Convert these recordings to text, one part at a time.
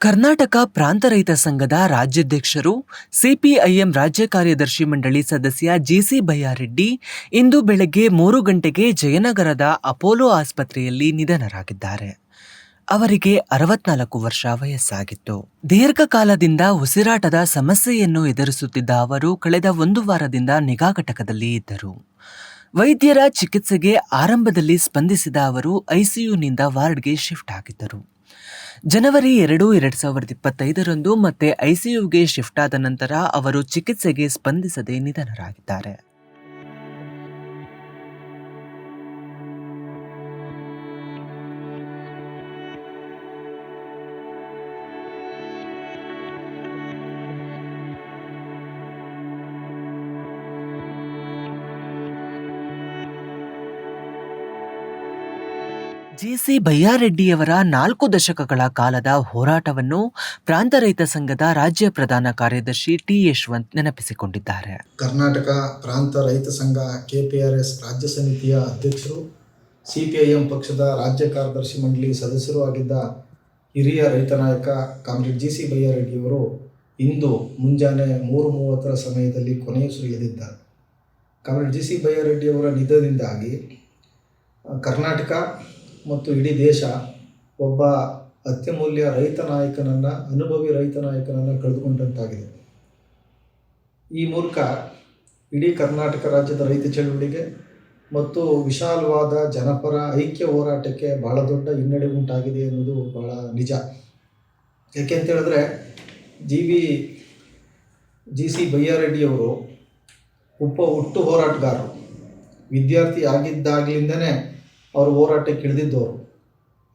ಕರ್ನಾಟಕ ಪ್ರಾಂತ ರೈತ ಸಂಘದ ರಾಜ್ಯಾಧ್ಯಕ್ಷರು, ಸಿಪಿಐಎಂ ರಾಜ್ಯ ಕಾರ್ಯದರ್ಶಿ ಮಂಡಳಿ ಸದಸ್ಯ ಜಿಸಿ ಬಯ್ಯಾರೆಡ್ಡಿ ಇಂದು ಬೆಳಗ್ಗೆ ಮೂರು ಗಂಟೆಗೆ ಜಯನಗರದ ಅಪೋಲೋ ಆಸ್ಪತ್ರೆಯಲ್ಲಿ ನಿಧನರಾಗಿದ್ದಾರೆ. ಅವರಿಗೆ ಅರವತ್ನಾಲ್ಕು ವರ್ಷ ವಯಸ್ಸಾಗಿತ್ತು. ದೀರ್ಘಕಾಲದಿಂದ ಉಸಿರಾಟದ ಸಮಸ್ಯೆಯನ್ನು ಎದುರಿಸುತ್ತಿದ್ದ ಅವರು ಕಳೆದ ಒಂದು ವಾರದಿಂದ ನಿಗಾ ಘಟಕದಲ್ಲಿ ಇದ್ದರು. ವೈದ್ಯರ ಚಿಕಿತ್ಸೆಗೆ ಆರಂಭದಲ್ಲಿ ಸ್ಪಂದಿಸಿದ ಅವರು ಐಸಿಯುನಿಂದ ವಾರ್ಡ್ಗೆ ಶಿಫ್ಟ್ ಆಗಿದ್ದರು. ಜನವರಿ ಎರಡು ಎರಡು ಸಾವಿರದ ಇಪ್ಪತ್ತೈದರಂದು ಮತ್ತೆ ಐಸಿಯುಗೆ ಶಿಫ್ಟ್ ಆದ ನಂತರ ಅವರು ಚಿಕಿತ್ಸೆಗೆ ಸ್ಪಂದಿಸದೆ ನಿಧನರಾಗಿದ್ದಾರೆ. ಜಿಸಿ ಬಯ್ಯಾರೆಡ್ಡಿಯವರ ನಾಲ್ಕು ದಶಕಗಳ ಕಾಲದ ಹೋರಾಟವನ್ನು ಪ್ರಾಂತ ರೈತ ಸಂಘದ ರಾಜ್ಯ ಪ್ರಧಾನ ಕಾರ್ಯದರ್ಶಿ ಟಿ ಯಶವಂತ್ ನೆನಪಿಸಿಕೊಂಡಿದ್ದಾರೆ. ಕರ್ನಾಟಕ ಪ್ರಾಂತ ರೈತ ಸಂಘ ಕೆಪಿಆರ್ಎಸ್ ರಾಜ್ಯ ಸಮಿತಿಯ ಅಧ್ಯಕ್ಷರು, ಸಿಪಿಐಎಂ ಪಕ್ಷದ ರಾಜ್ಯ ಕಾರ್ಯದರ್ಶಿ ಮಂಡಳಿ ಸದಸ್ಯರೂ ಆಗಿದ್ದ ಹಿರಿಯ ರೈತ ನಾಯಕ ಕಾಮ್ರೇಡ್ ಜಿ ಸಿ ಬಯ್ಯಾರೆಡ್ಡಿಯವರು ಇಂದು ಮುಂಜಾನೆ ಮೂರು ಮೂವತ್ತರ ಸಮಯದಲ್ಲಿ ಕೊನೆಯುಸಿರೆಳೆದಿದ್ದಾರೆ ಕಾಮ್ರೇಡ್ ಜಿ ಸಿ ಬಯ್ಯಾರೆಡ್ಡಿಯವರ ನಿಧನದಿಂದಾಗಿ ಕರ್ನಾಟಕ ಮತ್ತು ಇಡೀ ದೇಶ ಒಬ್ಬ ಅತ್ಯಮೂಲ್ಯ ರೈತ ನಾಯಕನನ್ನು, ಅನುಭವಿ ರೈತ ನಾಯಕನನ್ನು ಕಳೆದುಕೊಂಡಂತಾಗಿದೆ. ಈ ಮೂಲಕ ಇಡೀ ಕರ್ನಾಟಕ ರಾಜ್ಯದ ರೈತ ಚಳುವಳಿಗೆ ಮತ್ತು ವಿಶಾಲವಾದ ಜನಪರ ಐಕ್ಯ ಹೋರಾಟಕ್ಕೆ ಭಾಳ ದೊಡ್ಡ ಹಿನ್ನಡೆ ಉಂಟಾಗಿದೆ ಅನ್ನೋದು ಭಾಳ ನಿಜ. ಯಾಕೆ ಅಂತ ಹೇಳಿದ್ರೆ, ಜಿ ವಿ ಜಿ ಸಿ ಬೈಯಾರೆಡ್ಡಿಯವರು ಒಬ್ಬ ಹುಟ್ಟು ಹೋರಾಟಗಾರರು. ವಿದ್ಯಾರ್ಥಿ ಆಗಿದ್ದಾಗಲಿಂದನೇ ಅವರು ಹೋರಾಟಕ್ಕೆ ಇಳಿದಿದ್ದವರು.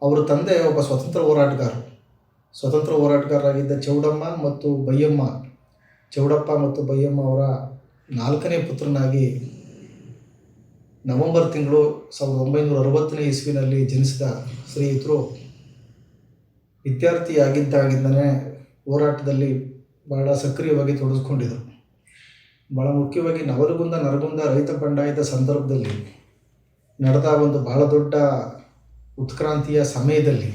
ಅವರ ತಂದೆ ಒಬ್ಬ ಸ್ವತಂತ್ರ ಹೋರಾಟಗಾರ. ಸ್ವತಂತ್ರ ಹೋರಾಟಗಾರರಾಗಿದ್ದ ಚೌಡಮ್ಮ ಮತ್ತು ಬೈಯಮ್ಮ. ಚೌಡಪ್ಪ ಮತ್ತು ಬೈಯಮ್ಮ ಅವರ ನಾಲ್ಕನೇ ಪುತ್ರನಾಗಿ ನವೆಂಬರ್ ತಿಂಗಳು ಸಾವಿರದ ಒಂಬೈನೂರ ಅರವತ್ತನೇ ಇಸ್ವಿನಲ್ಲಿ ಜನಿಸಿದ ಸ್ನೇಹಿತರು ವಿದ್ಯಾರ್ಥಿಯಾಗಿದ್ದಾಗಿಂದನೇ ಹೋರಾಟದಲ್ಲಿ ಬಹಳ ಸಕ್ರಿಯವಾಗಿ ತೊಡಗಿಸ್ಕೊಂಡಿದ್ದರು. ಬಹಳ ಮುಖ್ಯವಾಗಿ ನವಲಗುಂದ, ನರಗುಂದ ರೈತ ಬಂಡಾಯದ ಸಂದರ್ಭದಲ್ಲಿ ನಡೆದ ಒಂದು ಬಹಳ ದೊಡ್ಡ ಉತ್ಕ್ರಾಂತಿಯ ಸಮಯದಲ್ಲಿ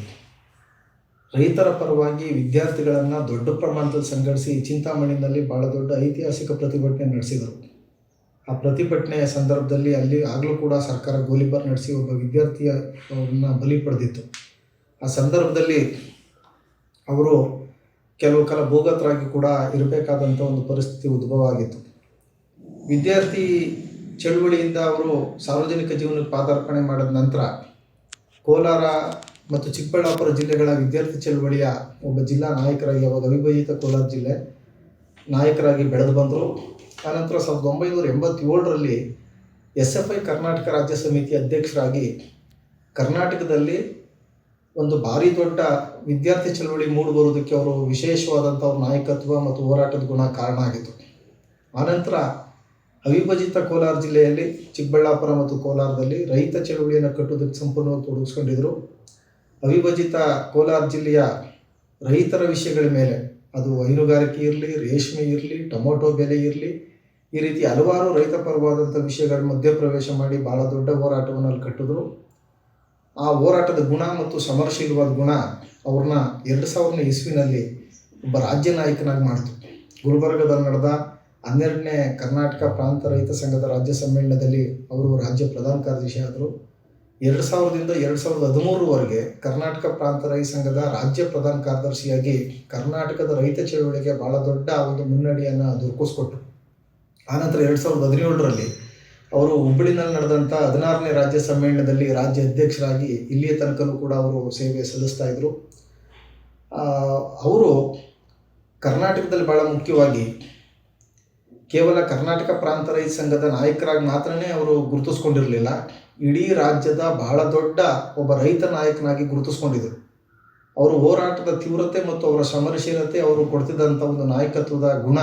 ರೈತರ ಪರವಾಗಿ ವಿದ್ಯಾರ್ಥಿಗಳನ್ನು ದೊಡ್ಡ ಪ್ರಮಾಣದಲ್ಲಿ ಸಂಘಟಿಸಿ ಚಿಂತಾಮಣಿನಲ್ಲಿ ಭಾಳ ದೊಡ್ಡ ಐತಿಹಾಸಿಕ ಪ್ರತಿಭಟನೆ ನಡೆಸಿದರು. ಆ ಪ್ರತಿಭಟನೆಯ ಸಂದರ್ಭದಲ್ಲಿ ಅಲ್ಲಿ ಆಗಲೂ ಕೂಡ ಸರ್ಕಾರ ಗೋಲಿಬಾರ್ ನಡೆಸಿ ಒಬ್ಬ ವಿದ್ಯಾರ್ಥಿಯನ್ನ ಬಲಿ ಪಡೆದಿತ್ತು. ಆ ಸಂದರ್ಭದಲ್ಲಿ ಅವರು ಕೆಲವು ಕಾಲ ಭೂಗತರಾಗಿ ಕೂಡ ಇರಬೇಕಾದಂಥ ಒಂದು ಪರಿಸ್ಥಿತಿ ಉದ್ಭವ ಆಗಿತ್ತು. ವಿದ್ಯಾರ್ಥಿ ಚಳುವಳಿಯಿಂದ ಅವರು ಸಾರ್ವಜನಿಕ ಜೀವನಕ್ಕೆ ಪಾದಾರ್ಪಣೆ ಮಾಡಿದ ನಂತರ ಕೋಲಾರ ಮತ್ತು ಚಿಕ್ಕಬಳ್ಳಾಪುರ ಜಿಲ್ಲೆಗಳ ವಿದ್ಯಾರ್ಥಿ ಚಳುವಳಿಯ ಒಬ್ಬ ಜಿಲ್ಲಾ ನಾಯಕರಾಗಿ, ಅವಾಗ ಅವಿಭಜಿತ ಕೋಲಾರ ಜಿಲ್ಲೆ ನಾಯಕರಾಗಿ ಬೆಳೆದು ಬಂದರು. ಆನಂತರ ಸಾವಿರದ ಒಂಬೈನೂರ ಎಂಬತ್ತೇಳರಲ್ಲಿ ಎಸ್ ಎಫ್ ಐ ಕರ್ನಾಟಕ ರಾಜ್ಯ ಸಮಿತಿ ಅಧ್ಯಕ್ಷರಾಗಿ ಕರ್ನಾಟಕದಲ್ಲಿ ಒಂದು ಭಾರಿ ದೊಡ್ಡ ವಿದ್ಯಾರ್ಥಿ ಚಳವಳಿ ಮೂಡಿ ಬರುವುದಕ್ಕೆ ಅವರು ವಿಶೇಷವಾದಂಥ ಅವ್ರ ನಾಯಕತ್ವ ಮತ್ತು ಹೋರಾಟದ ಗುಣ ಕಾರಣ ಆಗಿತ್ತು. ಆನಂತರ ಅವಿಭಜಿತ ಕೋಲಾರ ಜಿಲ್ಲೆಯಲ್ಲಿ ಚಿಕ್ಕಬಳ್ಳಾಪುರ ಮತ್ತು ಕೋಲಾರದಲ್ಲಿ ರೈತ ಚಳುವಳಿಯನ್ನು ಕಟ್ಟುವುದಕ್ಕೆ ಸಂಪೂರ್ಣವಾಗಿ ತೊಡಗಿಸ್ಕೊಂಡಿದ್ದರು. ಅವಿಭಜಿತ ಕೋಲಾರ ಜಿಲ್ಲೆಯ ರೈತರ ವಿಷಯಗಳ ಮೇಲೆ ಅದು ಹೈನುಗಾರಿಕೆ ಇರಲಿ, ರೇಷ್ಮೆ ಇರಲಿ, ಟೊಮೊಟೊ ಬೆಲೆ ಇರಲಿ, ಈ ರೀತಿ ಹಲವಾರು ರೈತ ಪರವಾದಂಥ ವಿಷಯಗಳ ಮಧ್ಯಪ್ರವೇಶ ಮಾಡಿ ಭಾಳ ದೊಡ್ಡ ಹೋರಾಟವನ್ನು ಅಲ್ಲಿ ಕಟ್ಟಿದ್ರು. ಆ ಹೋರಾಟದ ಗುಣ ಮತ್ತು ಸಮರಶೀಲವಾದ ಗುಣ ಅವ್ರನ್ನ ಎರಡು ಸಾವಿರನೇ ಇಸ್ವಿನಲ್ಲಿ ಒಬ್ಬ ರಾಜ್ಯ ನಾಯಕನಾಗಿ ಮಾಡಿತು ಗುಲ್ಬರ್ಗದಲ್ಲಿ ನಡೆದ ಹನ್ನೆರಡನೇ ಕರ್ನಾಟಕ ಪ್ರಾಂತ ರೈತ ಸಂಘದ ರಾಜ್ಯ ಸಮ್ಮೇಳನದಲ್ಲಿ ಅವರು ರಾಜ್ಯ ಪ್ರಧಾನ ಕಾರ್ಯದರ್ಶಿ ಆದರು. ಎರಡು ಸಾವಿರದಿಂದ ಎರಡು ಸಾವಿರದ ಹದಿಮೂರರವರೆಗೆ ಕರ್ನಾಟಕ ಪ್ರಾಂತ ರೈತ ಸಂಘದ ರಾಜ್ಯ ಪ್ರಧಾನ ಕಾರ್ಯದರ್ಶಿಯಾಗಿ ಕರ್ನಾಟಕದ ರೈತ ಚಳವಳಿಗೆ ಭಾಳ ದೊಡ್ಡ ಒಂದು ಮುನ್ನಡೆಯನ್ನು ದೊರಕಿಸ್ಕೊಟ್ರು. ಆನಂತರ ಎರಡು ಸಾವಿರದ ಹದಿನೇಳರಲ್ಲಿ ಅವರು ಹುಬ್ಬಳ್ಳಿನಲ್ಲಿ ನಡೆದಂಥ ಹದಿನಾರನೇ ರಾಜ್ಯ ಸಮ್ಮೇಳನದಲ್ಲಿ ರಾಜ್ಯ ಅಧ್ಯಕ್ಷರಾಗಿ ಇಲ್ಲಿಯ ತನಕನೂ ಕೂಡ ಅವರು ಸೇವೆ ಸಲ್ಲಿಸ್ತಾ ಇದ್ದರು ಅವರು ಕರ್ನಾಟಕದಲ್ಲಿ ಭಾಳ ಮುಖ್ಯವಾಗಿ ಕೇವಲ ಕರ್ನಾಟಕ ಪ್ರಾಂತ ರೈತ ಸಂಘದ ನಾಯಕರಾಗಿ ಮಾತ್ರನೇ ಅವರು ಗುರುತಿಸ್ಕೊಂಡಿರಲಿಲ್ಲ. ಇಡೀ ರಾಜ್ಯದ ಬಹಳ ದೊಡ್ಡ ಒಬ್ಬ ರೈತ ನಾಯಕನಾಗಿ ಗುರುತಿಸ್ಕೊಂಡಿದ್ದರು ಅವರು ಹೋರಾಟದ ತೀವ್ರತೆ ಮತ್ತು ಅವರ ಸಮರಶೀಲತೆ ಅವರು ಕೊಡ್ತಿದ್ದಂಥ ಒಂದು ನಾಯಕತ್ವದ ಗುಣ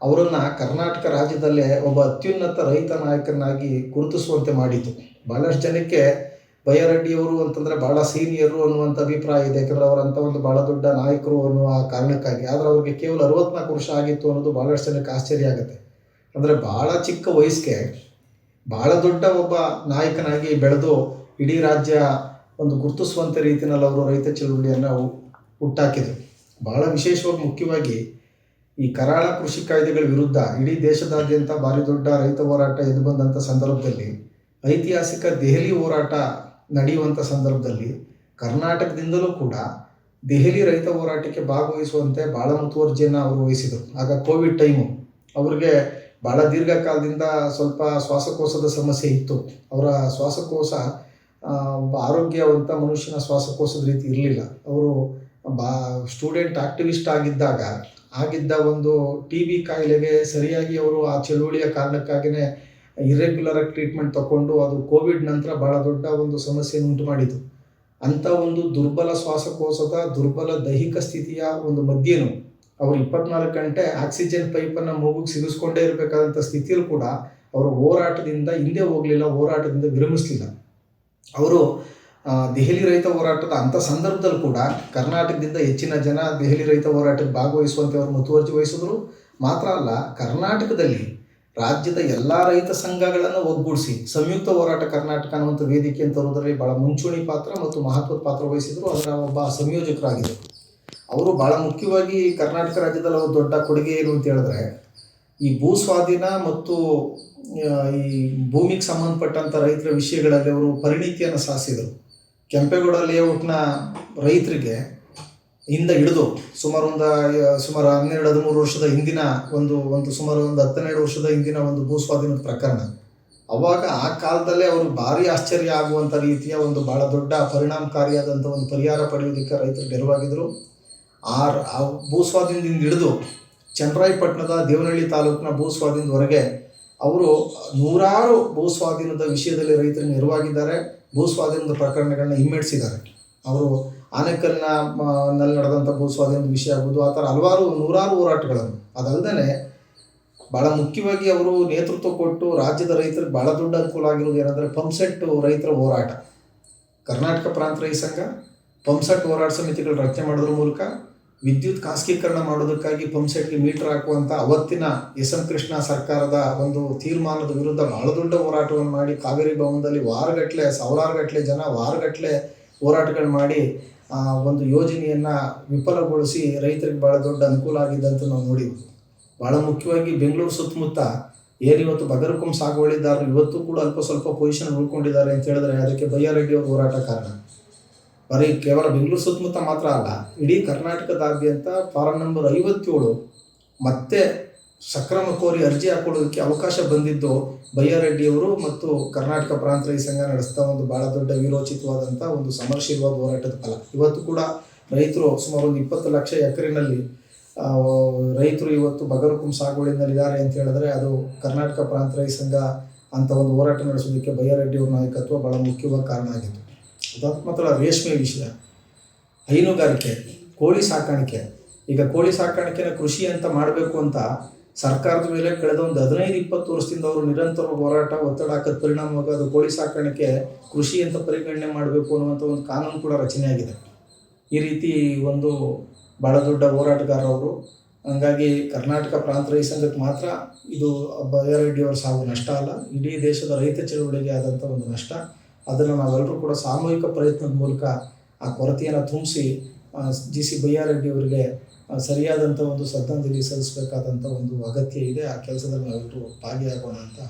ಅವರನ್ನು ಕರ್ನಾಟಕ ರಾಜ್ಯದಲ್ಲೇ ಒಬ್ಬ ಅತ್ಯುನ್ನತ ರೈತ ನಾಯಕನಾಗಿ ಗುರುತಿಸುವಂತೆ ಮಾಡಿತು ಭಾಳಷ್ಟು ಜನಕ್ಕೆ ಬಯ್ಯಾರೆಡ್ಡಿಯವರು ಅಂತಂದರೆ ಬಹಳ ಸೀನಿಯರು ಅನ್ನುವಂಥ ಅಭಿಪ್ರಾಯ ಇದೆ. ಯಾಕಂದರೆ ಅವರಂಥ ಒಂದು ಭಾಳ ದೊಡ್ಡ ನಾಯಕರು ಅನ್ನುವ ಕಾರಣಕ್ಕಾಗಿ. ಆದ್ರೆ ಅವ್ರಿಗೆ ಕೇವಲ ಅರವತ್ನಾಲ್ಕು ವರ್ಷ ಆಗಿತ್ತು ಅನ್ನೋದು ಭಾಳಷ್ಟು ಜನಕ್ಕೆ ಆಶ್ಚರ್ಯ ಆಗುತ್ತೆ. ಅಂದರೆ ಭಾಳ ಚಿಕ್ಕ ವಯಸ್ಸಿಗೆ ಭಾಳ ದೊಡ್ಡ ಒಬ್ಬ ನಾಯಕನಾಗಿ ಬೆಳೆದು ಇಡೀ ರಾಜ್ಯ ಒಂದು ಗುರುತಿಸುವಂಥ ರೀತಿಯಲ್ಲಿ ಅವರು ರೈತ ಚಳುವಳಿಯನ್ನು ಹುಟ್ಟಾಕಿದ್ರು ಹುಟ್ಟಾಕಿದರು ಬಹಳ ವಿಶೇಷವಾಗಿ ಮುಖ್ಯವಾಗಿ ಈ ಕರಾಳ ಕೃಷಿ ಕಾಯ್ದೆಗಳ ವಿರುದ್ಧ ಇಡೀ ದೇಶದಾದ್ಯಂತ ಭಾರಿ ದೊಡ್ಡ ರೈತ ಹೋರಾಟ ಎದ್ದು ಬಂದಂಥ ಸಂದರ್ಭದಲ್ಲಿ ಐತಿಹಾಸಿಕ ದೆಹಲಿ ಹೋರಾಟ ನಡೆಯುವಂಥ ಸಂದರ್ಭದಲ್ಲಿ ಕರ್ನಾಟಕದಿಂದಲೂ ಕೂಡ ದೆಹಲಿ ರೈತ ಹೋರಾಟಕ್ಕೆ ಭಾಗವಹಿಸುವಂತೆ ಭಾಳ ಮುತುವರ್ಜಿಯನ್ನು ಅವರು ವಹಿಸಿದರು. ಆಗ ಕೋವಿಡ್ ಟೈಮು ಅವ್ರಿಗೆ ಭಾಳ ದೀರ್ಘಕಾಲದಿಂದ ಸ್ವಲ್ಪ ಶ್ವಾಸಕೋಶದ ಸಮಸ್ಯೆ ಇತ್ತು. ಅವರ ಶ್ವಾಸಕೋಶ ಆರೋಗ್ಯವಂತ ಮನುಷ್ಯನ ಶ್ವಾಸಕೋಶದ ರೀತಿ ಇರಲಿಲ್ಲ. ಅವರು ಬಾ, ಸ್ಟೂಡೆಂಟ್ ಆಕ್ಟಿವಿಸ್ಟ್ ಆಗಿದ್ದಾಗ, ಆಗಿದ್ದ ಒಂದು ಟಿ ಬಿ ಕಾಯಿಲೆಗೆ ಸರಿಯಾಗಿ ಅವರು ಆ ಚಳುವಳಿಯ ಕಾರಣಕ್ಕಾಗಿಯೇ ಇರ್ರೆಗ್ಯುಲರ್ ಆಗಿ ಟ್ರೀಟ್ಮೆಂಟ್ ತಗೊಂಡು ಅದು ಕೋವಿಡ್ ನಂತರ ಭಾಳ ದೊಡ್ಡ ಒಂದು ಸಮಸ್ಯೆಯನ್ನು ಉಂಟು ಮಾಡಿತು ಅಂಥ ಒಂದು ದುರ್ಬಲ ಶ್ವಾಸಕೋಶದ ದುರ್ಬಲ ದೈಹಿಕ ಸ್ಥಿತಿಯ ಒಂದು ಮಧ್ಯೆಯೂ ಅವರು ಇಪ್ಪತ್ನಾಲ್ಕು ಗಂಟೆ ಆಕ್ಸಿಜನ್ ಪೈಪನ್ನು ಮೂಗಿಗೆ ಸಿಗಿಸ್ಕೊಂಡೇ ಇರಬೇಕಾದಂಥ ಸ್ಥಿತಿಯಲ್ಲೂ ಕೂಡ ಅವರು ಹೋರಾಟದಿಂದ ಹಿಂದೆ ಹೋಗಲಿಲ್ಲ, ಹೋರಾಟದಿಂದ ವಿರಮಿಸಲಿಲ್ಲ. ಅವರು ದೆಹಲಿ ರೈತ ಹೋರಾಟದ ಅಂಥ ಸಂದರ್ಭದಲ್ಲಿ ಕೂಡ ಕರ್ನಾಟಕದಿಂದ ಹೆಚ್ಚಿನ ಜನ ದೆಹಲಿ ರೈತ ಹೋರಾಟಕ್ಕೆ ಭಾಗವಹಿಸುವಂತೆ ಅವರು ಮುತುವರ್ಜಿ ವಹಿಸಿದ್ರು. ಮಾತ್ರ ಅಲ್ಲ, ಕರ್ನಾಟಕದಲ್ಲಿ ರಾಜ್ಯದ ಎಲ್ಲ ರೈತ ಸಂಘಗಳನ್ನು ಒಗ್ಗೂಡಿಸಿ, ಸಂಯುಕ್ತ ಹೋರಾಟ ಕರ್ನಾಟಕ ಅನ್ನುವಂಥ ವೇದಿಕೆ ತರುವುದರಲ್ಲಿ ಭಾಳ ಮುಂಚೂಣಿ ಪಾತ್ರ ಮತ್ತು ಮಹತ್ವದ ಪಾತ್ರ ವಹಿಸಿದ್ರು. ಅದರ ಒಬ್ಬ ಸಂಯೋಜಕರಾಗಿದ್ದರು ಅವರು ಭಾಳ ಮುಖ್ಯವಾಗಿ ಕರ್ನಾಟಕ ರಾಜ್ಯದಲ್ಲಿ ಅವರು ದೊಡ್ಡ ಕೊಡುಗೆ ಏನು ಅಂತ ಹೇಳಿದ್ರೆ, ಈ ಭೂ ಸ್ವಾಧೀನ ಮತ್ತು ಈ ಭೂಮಿಗೆ ಸಂಬಂಧಪಟ್ಟಂಥ ರೈತರ ವಿಷಯಗಳಲ್ಲಿ ಅವರು ಪರಿಣಿತಿಯನ್ನು ಸಾಧಿಸಿದರು ಕೆಂಪೇಗೌಡ ಲೇಔಟ್ನ ರೈತರಿಗೆ ಇಂದ ಹಿಡಿದು ಸುಮಾರು ಒಂದು, ಸುಮಾರು ಹನ್ನೆರಡು, ಹದಿಮೂರು ವರ್ಷದ ಹಿಂದಿನ ಒಂದು ಒಂದು ಸುಮಾರು ಒಂದು ಹತ್ತೆರಡು ವರ್ಷದ ಹಿಂದಿನ ಒಂದು ಭೂ ಸ್ವಾಧೀನದ ಪ್ರಕರಣ. ಅವಾಗ ಆ ಕಾಲದಲ್ಲೇ ಅವರು ಭಾರಿ ಆಶ್ಚರ್ಯ ಆಗುವಂಥ ರೀತಿಯ ಒಂದು ಭಾಳ ದೊಡ್ಡ ಪರಿಣಾಮಕಾರಿಯಾದಂಥ ಒಂದು ಪರಿಹಾರ ಪಡೆಯೋದಕ್ಕೆ ರೈತರು ನೆರವಾಗಿದ್ದರು ಆ ಭೂ ಸ್ವಾಧೀನದಿಂದ ಹಿಡಿದು ಚನ್ನರಾಯಪಟ್ಟಣದ ದೇವನಹಳ್ಳಿ ತಾಲೂಕಿನ ಭೂ ಸ್ವಾಧೀನದವರೆಗೆ ಅವರು ನೂರಾರು ಭೂ ಸ್ವಾಧೀನದ ವಿಷಯದಲ್ಲಿ ರೈತರು ನೆರವಾಗಿದ್ದಾರೆ ಭೂ ಸ್ವಾಧೀನದ ಪ್ರಕರಣಗಳನ್ನ ಹಿಮ್ಮೆಟ್ಟಿಸಿದ್ದಾರೆ. ಅವರು ಆನೇಕಲ್ನ ನಲ್ಲಿ ನಡೆದಂಥ ಭೂ ಸ್ವಾಧೀನದ ವಿಷಯ ಆಗ್ಬೋದು. ಆ ಥರ ಹಲವಾರು, ನೂರಾರು ಹೋರಾಟಗಳನ್ನು. ಅದಲ್ಲದೆ ಭಾಳ ಮುಖ್ಯವಾಗಿ ಅವರು ನೇತೃತ್ವ ಕೊಟ್ಟು ರಾಜ್ಯದ ರೈತರಿಗೆ ಭಾಳ ದೊಡ್ಡ ಅನುಕೂಲ ಆಗಿರೋದು ಏನಂದರೆ ಪಂಪ್ಸೆಟ್ ರೈತರ ಹೋರಾಟ. ಕರ್ನಾಟಕ ಪ್ರಾಂತ ರೈತ ಸಂಘ ಪಂಪ್ಸೆಟ್ ಹೋರಾಟ ಸಮಿತಿಗಳು ರಚನೆ ಮಾಡೋದ್ರ ಮೂಲಕ ವಿದ್ಯುತ್ ಖಾಸಗೀಕರಣ ಮಾಡೋದಕ್ಕಾಗಿ ಪಂಪ್ಸೆಟ್ಗೆ ಮೀಟರ್ ಹಾಕುವಂಥ ಅವತ್ತಿನ ಎಸ್ ಎಂ ಕೃಷ್ಣ ಸರ್ಕಾರದ ಒಂದು ತೀರ್ಮಾನದ ವಿರುದ್ಧ ಭಾಳ ದೊಡ್ಡ ಹೋರಾಟವನ್ನು ಮಾಡಿ ಕಾವೇರಿ ಭವನದಲ್ಲಿ ವಾರಗಟ್ಟಲೆ ಸಾವಿರಾರು ಗಟ್ಟಲೆ ಜನ ವಾರಗಟ್ಟಲೆ ಹೋರಾಟಗಳು ಮಾಡಿ ಆ, ಒಂದು ಯೋಜನೆಯನ್ನು ವಿಫಲಗೊಳಿಸಿ ರೈತರಿಗೆ ಭಾಳ ದೊಡ್ಡ ಅನುಕೂಲ ಆಗಿದೆ ಅಂತ ನಾವು ನೋಡಿದ್ವಿ. ಭಾಳ ಮುಖ್ಯವಾಗಿ ಬೆಂಗಳೂರು ಸುತ್ತಮುತ್ತ ಏನಿವತ್ತು ಬಗರಕುಂ ಸಾಗುವಳಿದಾರರು ಇವತ್ತು ಕೂಡ ಅಲ್ಪ ಸ್ವಲ್ಪ ಪೊಸಿಷನ್ ಉಳ್ಕೊಂಡಿದ್ದಾರೆ ಅಂತ ಹೇಳಿದ್ರೆ ಅದಕ್ಕೆ ಬಯ್ಯಾರೆಡ್ಡಿ ಅವರು ಹೋರಾಟ ಕಾರಣ. ಬರೀ ಕೇವಲ ಬೆಂಗಳೂರು ಸುತ್ತಮುತ್ತ ಮಾತ್ರ ಅಲ್ಲ ಇಡೀ ಕರ್ನಾಟಕದಾದ್ಯಂತ ಫಾರಂ ನಂಬರ್ ಐವತ್ತೇಳು ಮತ್ತೆ ಸಕ್ರಮ ಕೋರಿ ಅರ್ಜಿ ಹಾಕೊಳ್ಳೋದಕ್ಕೆ ಅವಕಾಶ ಬಂದಿದ್ದು ಬಯ್ಯಾರೆಡ್ಡಿಯವರು ಮತ್ತು ಕರ್ನಾಟಕ ಪ್ರಾಂತ ರೈತ ಸಂಘ ನಡೆಸ್ತಾ ಒಂದು ಭಾಳ ದೊಡ್ಡ ವಿರೋಚಿತವಾದಂಥ ಒಂದು ಸಮರ್ಶೀಲವಾದ ಹೋರಾಟದ ಫಲ. ಇವತ್ತು ಕೂಡ ರೈತರು ಸುಮಾರು ಒಂದು ಇಪ್ಪತ್ತು ಲಕ್ಷ ಎಕರೆನಲ್ಲಿ ರೈತರು ಇವತ್ತು ಬಗರುಕುಂ ಸಾಗುವಳಿನಲ್ಲಿದ್ದಾರೆ ಅಂತ ಹೇಳಿದ್ರೆ ಅದು ಕರ್ನಾಟಕ ಪ್ರಾಂತ ರೈ ಸಂಘ ಅಂತ ಒಂದು ಹೋರಾಟ ನಡೆಸೋದಕ್ಕೆ ಬಯ್ಯಾರೆಡ್ಡಿಯವ್ರ ನಾಯಕತ್ವ ಭಾಳ ಮುಖ್ಯವಾದ ಕಾರಣ ಆಗಿತ್ತು. ಅದಾದ ಮಾತ್ರ ರೇಷ್ಮೆ ವಿಷಯ, ಹೈನುಗಾರಿಕೆ, ಕೋಳಿ ಸಾಕಾಣಿಕೆ. ಈಗ ಕೋಳಿ ಸಾಕಾಣಿಕೆನ ಕೃಷಿ ಅಂತ ಮಾಡಬೇಕು ಅಂತ ಸರ್ಕಾರದ ಮೇಲೆ ಕಳೆದ ಒಂದು ಹದಿನೈದು ಇಪ್ಪತ್ತು ವರ್ಷದಿಂದ ಅವರು ನಿರಂತರ ಹೋರಾಟ ಒತ್ತಡ ಹಾಕದ ಪರಿಣಾಮವಾಗಿ ಅದು ಕೋಳಿ ಸಾಕಾಣಿಕೆ ಕೃಷಿ ಅಂತ ಪರಿಗಣನೆ ಮಾಡಬೇಕು ಅನ್ನುವಂಥ ಒಂದು ಕಾನೂನು ಕೂಡ ರಚನೆ ಆಗಿದೆ ಈ ರೀತಿ ಒಂದು ಭಾಳ ದೊಡ್ಡ ಹೋರಾಟಗಾರರವರು ಹಂಗಾಗಿ ಕರ್ನಾಟಕ ಪ್ರಾಂತ ರೈತ ಸಂಘಕ್ಕೆ ಮಾತ್ರ ಇದು ಬಯ್ಯಾರೆಡ್ಡಿಯವರ ಸಾವು ನಷ್ಟ ಅಲ್ಲ. ಇಡೀ ದೇಶದ ರೈತ ಚಳುವಳಿಗೆ ಆದಂಥ ಒಂದು ನಷ್ಟ. ಅದನ್ನು ನಾವೆಲ್ಲರೂ ಕೂಡ ಸಾಮೂಹಿಕ ಪ್ರಯತ್ನದ ಮೂಲಕ ಆ ಕೊರತೆಯನ್ನು ತುಂಬಿಸಿ ಜಿ ಸಿ ಬಯ್ಯಾರೆಡ್ಡಿ ಅವರಿಗೆ ಆ, ಸರಿಯಾದಂಥ ಒಂದು ಶ್ರದ್ಧಾಂಜಲಿ ಸಲ್ಲಿಸಬೇಕಾದಂಥ ಒಂದು ಅಗತ್ಯ ಇದೆ. ಆ ಕೆಲಸದಲ್ಲಿ ನಾವೆಲ್ಲರೂ ಭಾಗಿಯಾಗೋಣ ಅಂತ